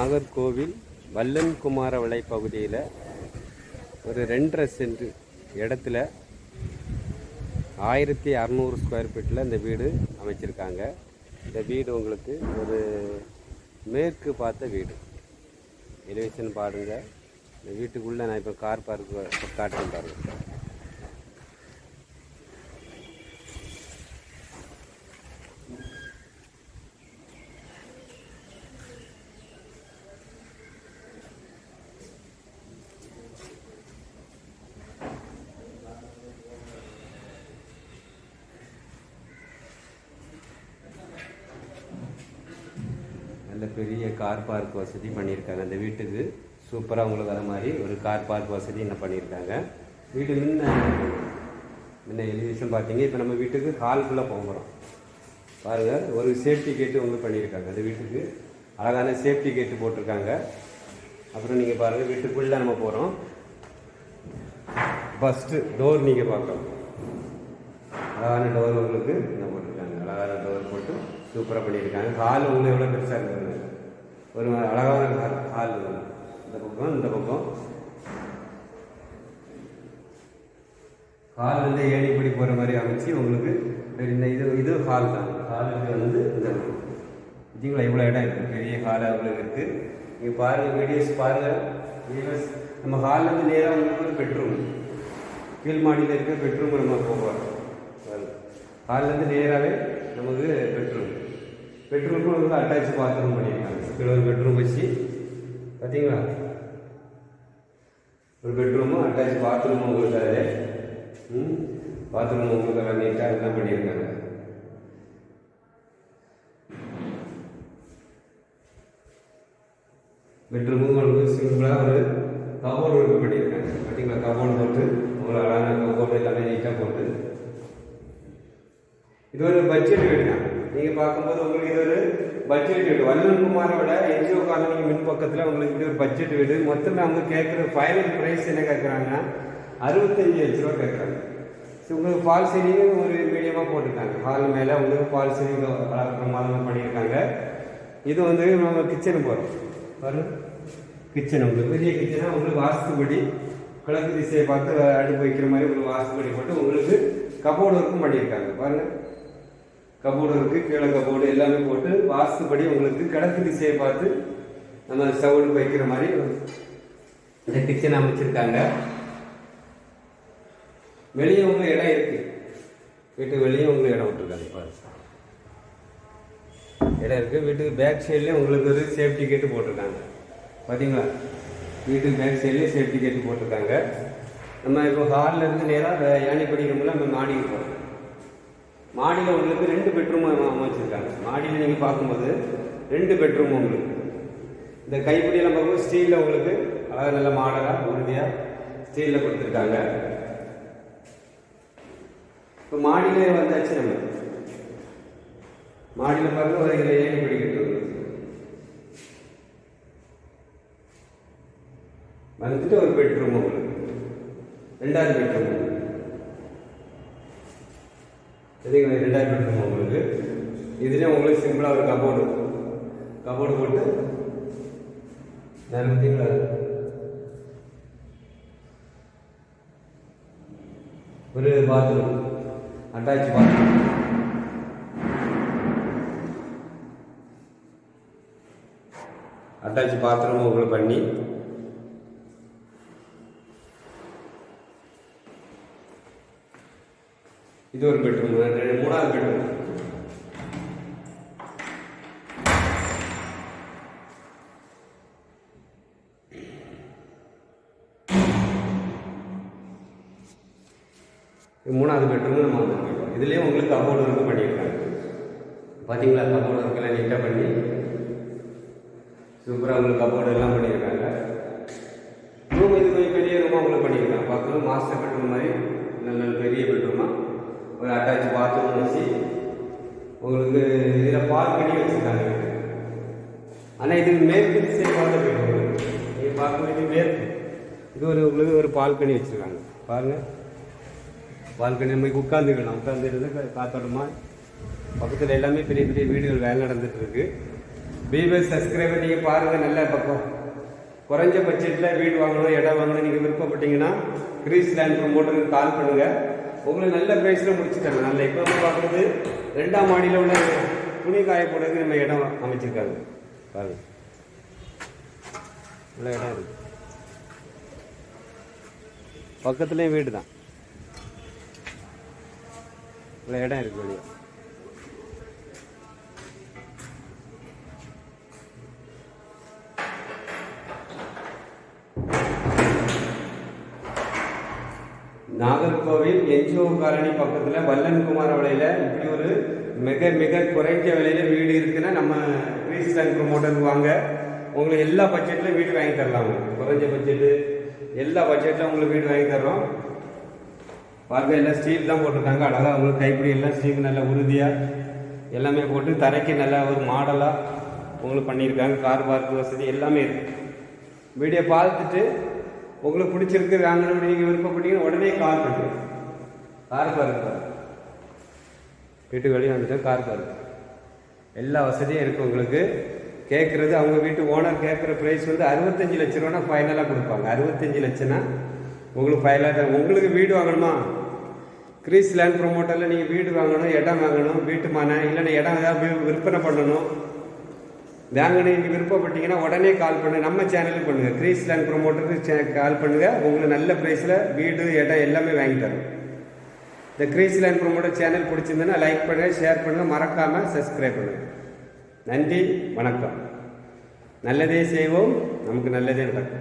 நாகர்கோவில் வல்லன் குமாரவளை பகுதியில் ஒரு ரெண்டரை சென்ட் இடத்துல ஆயிரத்தி அறநூறு ஸ்கொயர் ஃபீட்டில் இந்த வீடு அமைச்சிருக்காங்க. இந்த வீடு உங்களுக்கு ஒரு மேற்கு பார்த்த வீடு. எலிவேஷன் பாருங்கள் இந்த வீட்டுக்குள்ளே நான் இப்போ கார் பார்க்க காட்டுறேன் பாருங்கள் பெரிய கார் பார்க் வசதி பண்ணியிருக்காங்க. அந்த வீட்டுக்கு சூப்பராக உங்களுக்கு வர மாதிரி ஒரு கார் பார்க் வசதி என்ன பண்ணியிருக்காங்க. வீடு முன்ன முன்ன எலிவேஷன் பார்த்தீங்க. இப்போ நம்ம வீட்டுக்கு ஹால்குள்ளே போகிறோம் பாருங்கள் ஒரு சேஃப்டி கேட்டு உங்களுக்கு பண்ணியிருக்காங்க. அந்த வீட்டுக்கு அழகான சேஃப்டி கேட்டு போட்டிருக்காங்க. அப்புறம் நீங்கள் பாருங்கள் வீட்டுக்குள்ளே நம்ம போகிறோம் ஃபஸ்ட்டு டோர் நீங்கள் பார்க்கலாம் அழகான டோர் உங்களுக்கு நம்ம போட்டிருக்காங்க அழகான டோர் போட்டு சூப்பராக பண்ணியிருக்காங்க. ஹால் உங்களுக்கு எவ்வளோ பெருசாக இருக்குது ஒரு அழகான ஹால் ஹால் இந்த பக்கம் இந்த பக்கம். ஹால் வந்து ஏணிப்படி போகிற மாதிரி அமைச்சு உங்களுக்கு இந்த இது இது ஹால் தான். ஹாலுக்கு வந்து இந்த இதுங்களா இவ்வளோ இடம் இருக்குது பெரிய ஹாலாக உங்களுக்கு இருக்குது நீங்கள் பாருங்கள் வீடியோஸ் பாருங்கள் வீடியோஸ் நம்ம ஹால்லேருந்து நேராக உங்களுக்கு ஒரு பெட்ரூம் கீழ் மாடியில் இருக்க பெட்ரூம் நம்ம போகிறோம் வந்து நேராகவே நமக்கு பெட்ரூம் பெட்ரூமுக்கும் வந்து அட்டாச் பாத்ரூம் பண்ணியிருக்காங்க. கீழே ஒரு பெட்ரூம் வச்சு பார்த்தீங்களா ஒரு பெட்ரூமும் அட்டாச் பாத்ரூமும் உங்களுக்கு ம்? பாத்ரூம் உங்களுக்கு எல்லாம் நீட்டாக எல்லாம் பண்ணியிருக்காங்க. பெட்ரூமும் உங்களுக்கு சிம்பிளாக ஒரு கபோர்டு ஒர்க் பண்ணியிருக்காங்க. பார்த்தீங்களா கபோர்டு போட்டு உங்களுக்கு அழகான கபோர்டு எல்லாமே நீட்டாக போட்டு. இது ஒரு பட்ஜெட் வீடு நீங்கள் பார்க்கும்போது உங்களுக்கு இது ஒரு பட்ஜெட் வீடு. வல்லன்குமாரோட என்ஜிஓ காலனி மின் பக்கத்தில் உங்களுக்கு இது ஒரு பட்ஜெட் வீடு. மொத்தமே அவங்க கேட்குற ஃபைனல் ப்ரைஸ் என்ன கேட்குறாங்கன்னா அறுபத்தஞ்சு லட்ச ரூபா கேட்குறாங்க ஸோ உங்களுக்கு ஃபால் சீலிங் ஒரு மீடியமாக போட்டிருக்காங்க. ஹால் மேலே உங்களுக்கு ஃபால் சீலிங் பிரமாதமாக பண்ணியிருக்காங்க. இது வந்து நம்ம கிச்சனுக்கு போகிறோம் வரும் கிச்சன் உங்களுக்கு. பெரிய கிச்சனாக உங்களுக்கு வாஸ்துபடி கிழக்கு திசையை பார்த்து அடுப்பு வைக்கிற மாதிரி உங்களுக்கு வாஸ்துபடி போட்டு உங்களுக்கு கபோர்டு ஒர்க்கும் பண்ணியிருக்காங்க. பாருங்கள் கபோர்டு இருக்கு கீழே கபோர்டு எல்லாமே போட்டு வாஸ்துபடி உங்களுக்கு கிழக்கு திசையை பார்த்து நம்ம சவுடு வைக்கிற மாதிரி இந்த கிச்சன் அமைச்சிருக்காங்க. வெளியே உங்க இடம் இருக்கு. வீட்டு வெளியே உங்களுக்கு இடம் விட்டுருக்காங்க பாருங்க. இடம் இருக்குது வீட்டுக்கு பேக் சைட்லேயும் உங்களுக்கு ஒரு சேஃப்டி கேட்டு போட்டிருக்காங்க. பார்த்தீங்களா வீட்டுக்கு பேக் சைட்லேயும் சேஃப்டி கேட்டு போட்டிருக்காங்க. நம்ம இப்போ ஹாலில் இருந்து நேராக யானை படிக்கிறோம்ல நம்ம மாடிக்கு போகிறோம் மாடியில் உங்களுக்கு ரெண்டு பெட்ரூமும் அமைச்சிருக்காங்க. மாடியில் நீங்கள் பார்க்கும்போது ரெண்டு பெட்ரூம் உங்களுக்கு. இந்த கைப்பிடியெல்லாம் பார்க்கும்போது ஸ்டீலில் உங்களுக்கு அழகாக நல்ல மாடலாக உறுதியாக ஸ்டீலில் கொடுத்துருக்காங்க. இப்போ மாடியிலே வந்தாச்சு நம்ம. மாடியில் பார்க்க ஒரு இதில் ஏணி வந்துட்டு ஒரு பெட்ரூம் உங்களுக்கு. ரெண்டாவது பெட்ரூம் சரிங்களா ரெண்டாயிரம் இருக்கும் உங்களுக்கு. இதுலேயே உங்களுக்கு சிம்பிளாக ஒரு கபோர்டு கபோர்டு போட்டு நான் ஒரு bathroom attach bathroom attach bathroom உங்களுக்கு பண்ணி இது ஒரு பெட்ரூம் மூணாவது இருக்கட்டும் மூணாவது பெட்ரூம் நம்ம வந்துருக்கோம் இதுலேயே உங்களுக்கு கபோர்டு ஒர்க்கு பண்ணியிருக்காங்க. பார்த்தீங்களா கபோர்டு ஒர்க்கெல்லாம் நீட்டாக பண்ணி. சூப்பராக உங்களுக்கு கபோர்டு எல்லாம் பண்ணியிருக்காங்க. ரூம் இது கொஞ்சம் பெரிய ரூமாக உங்களுக்கு பண்ணியிருக்காங்க. பார்க்கணும் மாஸ்டர் பெட்ரூம் மாதிரி. பால்கனி வச்சுருக்காங்க. பாருங்கள் பால்கனி நம்ம உட்காந்துக்கலாம் உட்காந்துருந்து காத்தோட்டமாக பக்கத்தில் எல்லாமே பெரிய பெரிய வீடுகள் வேலை நடந்துட்டு இருக்கு பிபிஎஸ் சப்ஸ்கிரைபர் நீங்கள் பாருங்கள் நல்ல பக்கம். குறைஞ்ச பட்ஜெட்டில் வீடு வாங்கணும் இடம் வாங்கணும். நீங்கள் விருப்பப்பட்டீங்கன்னா கிரீஸ் லேண்ட் ப்ரொமோட்டருக்கு கால் பண்ணுங்கள் உங்களுக்கு நல்ல ப்ரைஸில் முடிச்சுட்டாங்க நல்ல இப்போ வந்து பார்க்குறது ரெண்டாம் மாடியில் உள்ள துணி காய போடுறதுக்கு நம்ம இடம் அமைச்சிருக்காங்க. பாருங்கள் நல்ல இடம் இருக்குது பக்கத்துலேயும் வீடு தான் இவ்வளோ இடம் இருக்கு வெளியே. நாகர்கோவில் என்ஜிஓ காலனி பக்கத்தில் வல்லன்குமார் விலையில் இப்படி ஒரு மிக மிக குறைஞ்ச விலையில் வீடு இருக்குன்னா நம்ம ரீசன் ப்ரொமோட்டருக்கு வாங்க. உங்களுக்கு எல்லா பட்ஜெட்லையும் வீடு வாங்கி தரலாம். உங்களுக்கு. குறைஞ்ச பட்ஜெட்டு எல்லா பட்ஜெட்டில் உங்களுக்கு வீடு வாங்கி தர்றோம். பார்க்க எல்லாம் ஸ்டீல் தான் போட்டிருக்காங்க. அழகாக உங்களுக்கு கைப்பிடி எல்லாம் ஸ்டீல் நல்லா உறுதியாக எல்லாமே போட்டு தரைக்கு நல்லா ஒரு மாடலாக உங்களுக்கு பண்ணியிருக்காங்க. கார் பார்க்கு வசதி எல்லாமே இருக்குது வீடியோ பார்த்துட்டு உங்களுக்கு பிடிச்சிருக்கு வாங்கணும் நீங்கள் விருப்பப்பட்டீங்கன்னா உடனே கால் பண்ணுங்க கார் பார்க்கு வீட்டுக்கு வெளியே வந்துட்டு கார் பார்க்கு எல்லா வசதியும் இருக்குது உங்களுக்கு. கேட்குறது அவங்க வீட்டு ஓனர் கேட்குற ப்ரைஸ் வந்து அறுபத்தஞ்சு லட்ச ரூபானா ஃபைனலாக கொடுப்பாங்க. அறுபத்தஞ்சு லட்சம்னா உங்களுக்கு ஃபைனலாக உங்களுக்கு வீடு வாங்கணுமா? கிரீஸ் லேண்ட் ப்ரொமோட்டரில் நீங்கள் வீடு வாங்கணும் இடம் வாங்கணும் வீட்டு மனை இல்லைன்னா இடம் ஏதாவது விற்பனை பண்ணணும். வாங்கணும் நீங்கள் விருப்பப்பட்டீங்கன்னா உடனே கால் பண்ணுங்கள் நம்ம சேனலுக்கு பண்ணுங்கள் கிரீஸ் லேண்ட் ப்ரொமோட்டருக்கு கால் பண்ணுங்கள் உங்களுக்கு நல்ல ப்ரைஸில் வீடு இடம் எல்லாமே வாங்கி தரும். இந்த கிரீஸ் லேண்ட் ப்ரொமோட்டர் சேனல் பிடிச்சிருந்ததுன்னா லைக் பண்ணுங்கள் ஷேர் பண்ணுங்கள் மறக்காமல் சப்ஸ்கிரைப் பண்ணுங்கள் நன்றி வணக்கம். நல்லதே செய்வோம் நமக்கு நல்லதே நடக்கும்.